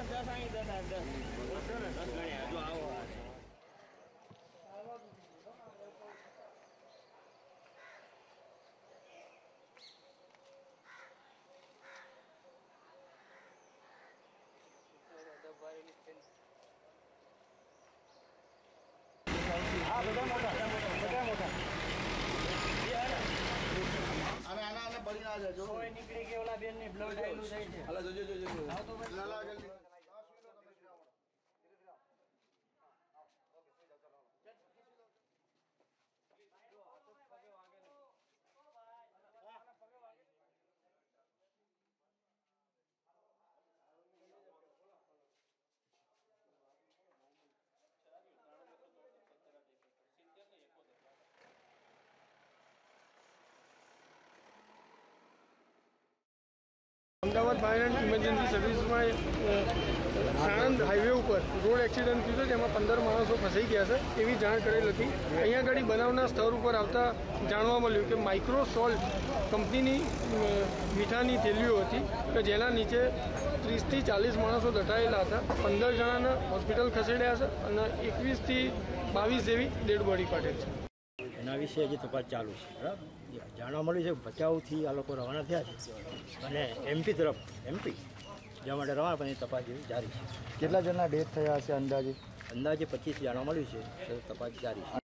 દસ અહીં દસ આ દસ દસ ગણ્યા હજુ આવો હા બધા મોટા બધા મોટા આને આને આને બળી ના નીકળી કે ઓલા બેનની બ્લડ આવેલું જાય છે. હાલા જોજો જોજો લાલા જલ્દી અમદાવાદ ફાયર એન્ડ ઇમરજન્સી સર્વિસમાં સાણંદ હાઈવે ઉપર રોડ એક્સિડન્ટ થયું છે, જેમાં પંદર માણસો ફસાઈ ગયા છે, એવી જાણ કરેલ હતી. અહીંયા આગળ બનાવના સ્થળ ઉપર આવતા જાણવા મળ્યું કે માઇક્રો સોલ્ટ કંપનીની મીઠાની થેલીઓ હતી, કે જેના નીચે ત્રીસથી ચાલીસ માણસો દટાયેલા હતા, પંદર જણાને હોસ્પિટલ ખસેડ્યા છે અને એકવીસથી બાવીસ જેવી ડેડ બોડી કાઢેલ છે. એના વિશે હજી તપાસ ચાલુ છે બરાબર? જાણવા મળ્યું છે ભચાઉથી આ લોકો રવાના થયા છે. અને એમપી તરફ એમપી જવા માટે રવાના પણ એ તપાસ જેવી જારી છે. કેટલા જણના ડેથ થયા હશે અંદાજે? અંદાજે પચીસ જાણવા મળ્યું છે તપાસ જારી છે.